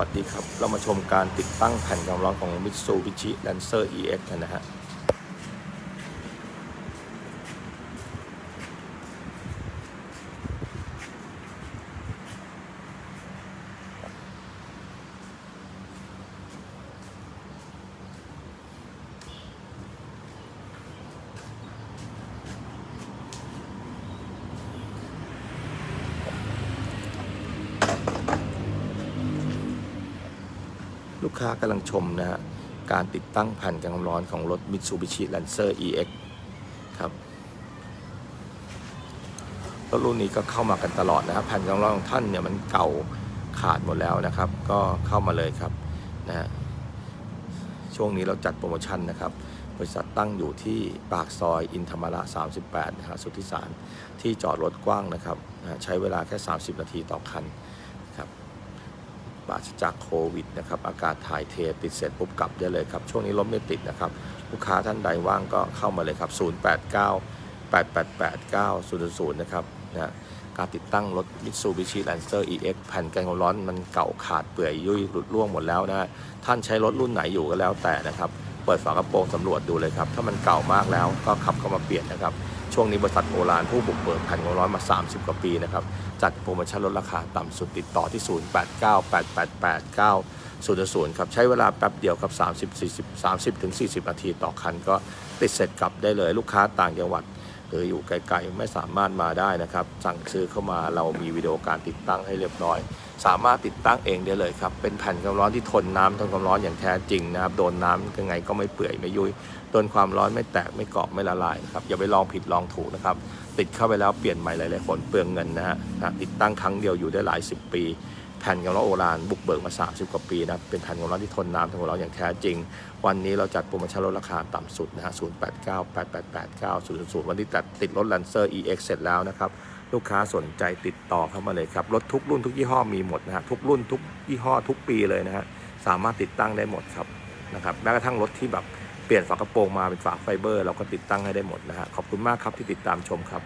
วัสดีครับ เรามาชมการติดตั้งแผ่นกำร้อนของ Mitsubishi Lancer EX กันนะฮะ ลูกค้ากำลังชมนะฮะการติดตั้งแผ่นกันความร้อนของรถ Mitsubishi Lancer EX ครับรถรุ่นนี้ก็เข้ามากันตลอดนะครับแผ่นกันความร้อนของท่านเนี่ยมันเก่าขาดหมดแล้วนะครับ ก็เข้ามาเลยครับนะฮะช่วงนี้เราจัดโปรโมชั่นนะครับบริษัทตั้งอยู่ที่ปากซอยอินธรรมระ 38 นะฮะสุทธิสารที่จอดรถกว้างนะครับ ใช้เวลาแค่ 30 นาทีต่อคัน ปราศจากโควิดนะครับอากาศถ่ายเทติดเสร็จปุ๊บกลับได้เลยครับ ช่วงนี้รถไม่ติดนะครับ ลูกค้าท่านใดว่างก็เข้ามาเลยครับ 089 888 9000 นะครับนะการติดตั้งรถ Mitsubishi Lancer EX แผ่นกันความร้อนมันเก่าขาดเปื่อยยุ่ยหลุดร่วงหมดแล้วนะท่านใช้รถรุ่นไหนอยู่ก็แล้วแต่นะครับ เปิดฝากระโปรงสำรวจดูเลยครับ ถ้ามันเก่ามากแล้วก็ขับเข้ามาเปลี่ยนนะครับ ช่วงนี้บริษัทโอรานผู้บุกเบิกแผ่นความร้อยมา 30 กว่าปีนะครับ จัดโปรโมชั่นลดราคาต่ำสุดติดต่อที่ 0898889000 ครับ ใช้เวลาแป๊บเดียวครับ 30 40 30ถึง40 นาทีต่อคันก็ติดเสร็จกลับได้เลยลูกค้าต่างจังหวัด หรืออยู่ไกลๆไม่สามารถมาได้นะครับ สั่งซื้อเข้ามาเรามีวิดีโอการติดตั้งให้เรียบร้อย สามารถติดตั้งเองได้เลยครับ เป็นแผ่นความร้อนที่ทนน้ำทนความร้อนอย่างแท้จริงนะครับ โดนน้ำยังไงก็ไม่เปื่อยไม่ยุ่ยโดนความร้อนไม่แตกไม่เกาะไม่ละลายครับอย่าไปลองผิดลองถูกนะครับ ติดเข้าไปแล้วเปลี่ยนใหม่หลายๆคนเปลืองเงินนะฮะติดตั้งครั้งเดียวอยู่ได้หลายสิบปี แผ่นความร้อโอรานบุกเบิกมา 30 กว่าปีนะครับเป็นแผ่นความร้อที่ทนน้ำทนความร้อนอย่างแท้จริง วันนี้เราจัดโปรโมชั่นลดราคาต่ำสุดนะฮะ0898889000วันนี้จัดติดรถ Lancer EX เสร็จแล้วนะครับลูกค้าสนใจติดต่อเข้ามาเลยครับรถทุกรุ่นทุกยี่ห้อมีหมดนะฮะทุกรุ่นทุกยี่ห้อทุกปีเลยนะฮะสามารถติดตั้งได้หมดครับนะครับแม้กระทั่งรถที่แบบเปลี่ยนฝากระโปรงมาเป็นฝาไฟเบอร์ เราก็ติดตั้งให้ได้หมดนะฮะขอบคุณมากครับที่ติดตามชมครับ